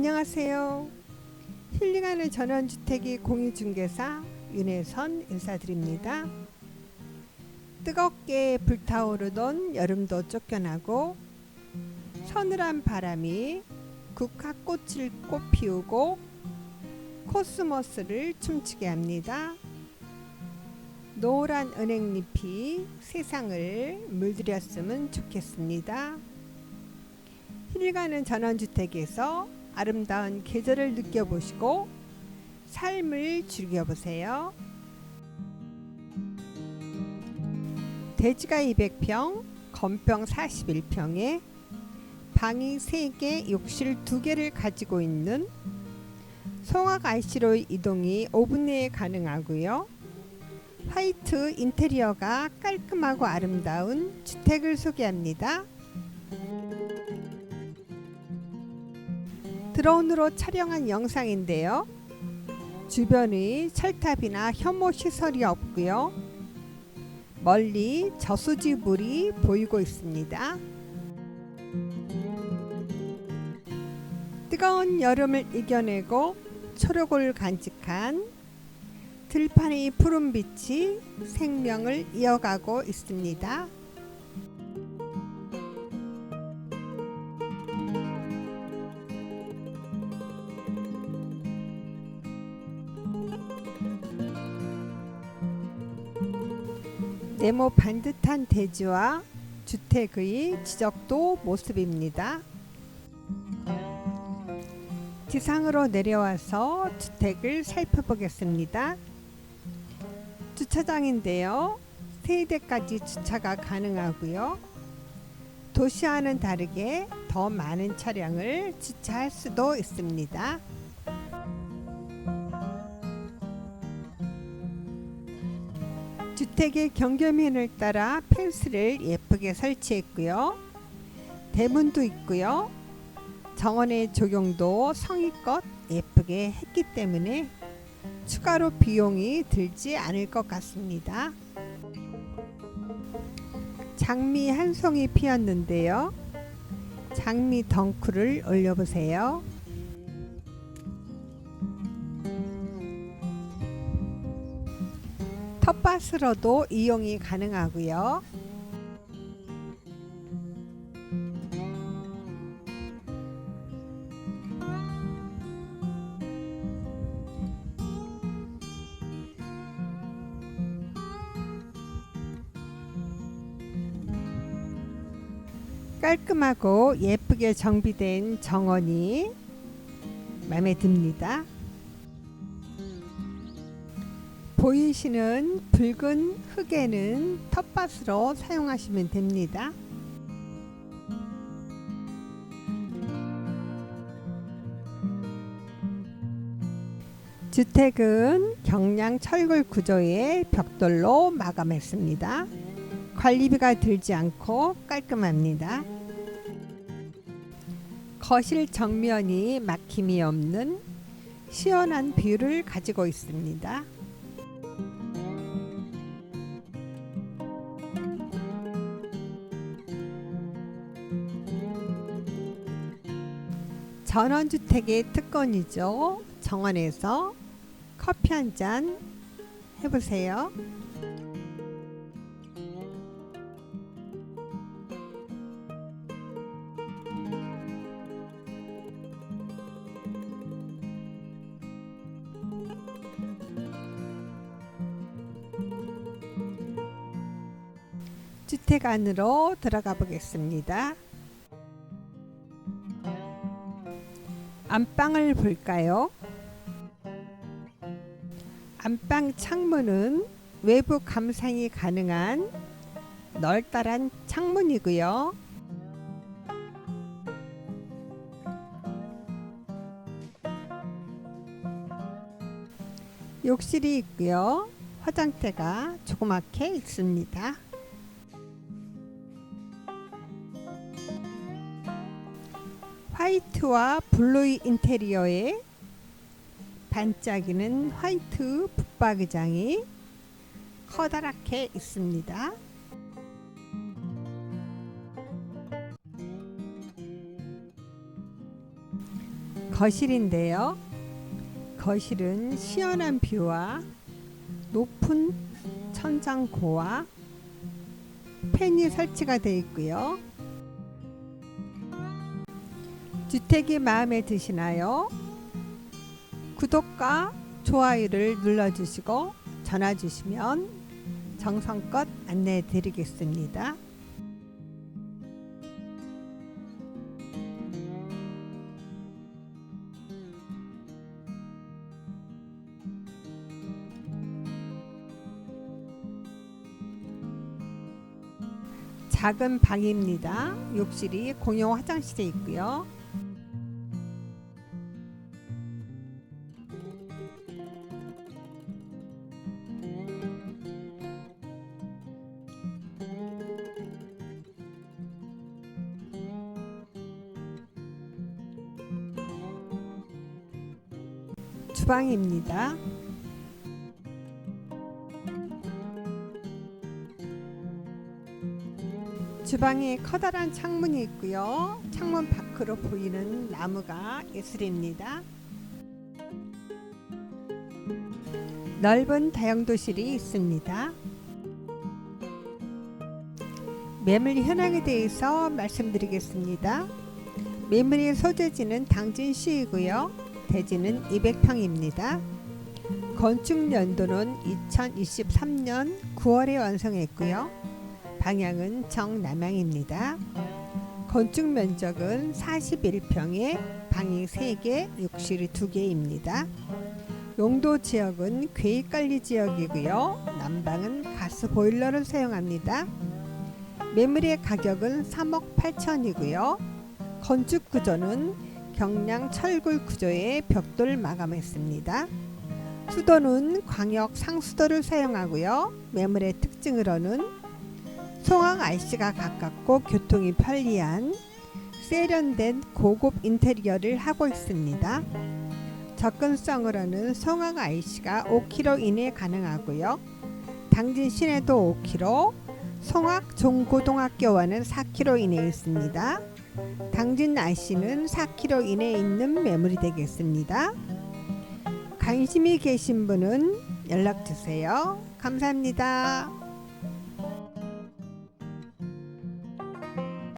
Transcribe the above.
안녕하세요. 힐링하는 전원주택이 공유중개사 윤혜선 인사드립니다. 뜨겁게 불타오르던 여름도 쫓겨나고 서늘한 바람이 국화꽃을 꽃피우고 코스모스를 춤추게 합니다. 노란 은행잎이 세상을 물들였으면 좋겠습니다. 힐가는 전원주택에서 아름다운 계절을 느껴보시고 삶을 즐겨보세요. 대지가 200평, 건평 41평에 방이 3개, 욕실 2개를 가지고 있는 송악 IC로 이동이 5분 내에 가능하고요. 화이트 인테리어가 깔끔하고 아름다운 주택을 소개합니다. 드론으로 촬영한 영상인데요. 주변의 철탑이나 혐오 시설이 없고요. 멀리 저수지 물이 보이고 있습니다. 뜨거운 여름을 이겨내고 초록을 간직한 들판의 푸른 빛이 생명을 이어가고 있습니다. 네모 반듯한 대지와 주택의 지적도 모습입니다. 지상으로 내려와서 주택을 살펴보겠습니다. 주차장인데요. 세 대까지 주차가 가능하고요. 도시와는 다르게 더 많은 차량을 주차할 수도 있습니다. 주택의 경계면을 따라 펜스를 예쁘게 설치했고요. 대문도 있고요. 정원의 조경도 성의껏 예쁘게 했기 때문에 추가로 비용이 들지 않을 것 같습니다. 장미 한 송이 피었는데요. 장미 덩쿨을 올려보세요. 텃밭으로도 이용이 가능하고요. 깔끔하고 예쁘게 정비된 정원이 마음에 듭니다. 보이시는 붉은 흙에는 텃밭으로 사용하시면 됩니다. 주택은 경량 철골 구조의 벽돌로 마감했습니다. 관리비가 들지 않고 깔끔합니다. 거실 정면이 막힘이 없는 시원한 뷰를 가지고 있습니다. 전원주택의 특권이죠. 정원에서 커피 한 잔 해보세요. 주택 안으로 들어가 보겠습니다. 안방을 볼까요? 안방 창문은 외부 감상이 가능한 널따란 창문이고요. 욕실이 있고요. 화장대가 조그맣게 있습니다. 화이트와 블루의 인테리어에 반짝이는 화이트 붙박이장이 커다랗게 있습니다. 거실인데요. 거실은 시원한 뷰와 높은 천장고와 팬이 설치가 되어 있고요. 주택이 마음에 드시나요? 구독과 좋아요를 눌러주시고 전화 주시면 정성껏 안내해 드리겠습니다. 작은 방입니다. 욕실이 공용 화장실에 있고요. 주방입니다. 주방에 커다란 창문이 있고요. 창문 밖으로 보이는 나무가 예술입니다. 넓은 다용도실이 있습니다. 매물 현황에 대해서 말씀드리겠습니다. 매물의 소재지는 당진시이고요. 대지는 200평입니다. 건축 연도는 2023년 9월에 완성했고요. 방향은 정남향입니다. 건축 면적은 41평에 방이 3개, 욕실이 2개입니다. 용도 지역은 괴익 관리 지역이고요. 난방은 가스 보일러를 사용합니다. 매물의 가격은 3억 8천이고요. 건축 구조는 경량 철골 구조의 벽돌 마감했습니다. 수도는 광역 상수도를 사용하고요. 매물의 특징으로는 송악 IC가 가깝고 교통이 편리한 세련된 고급 인테리어를 하고 있습니다. 접근성으로는 송악 IC가 5km 이내 가능하고요. 당진 시내도 5km, 송악 종고등학교와는 4km 이내에 있습니다. 당진 IC는 4km 이내에 있는 매물이 되겠습니다. 관심이 계신 분은 연락 주세요. 감사합니다.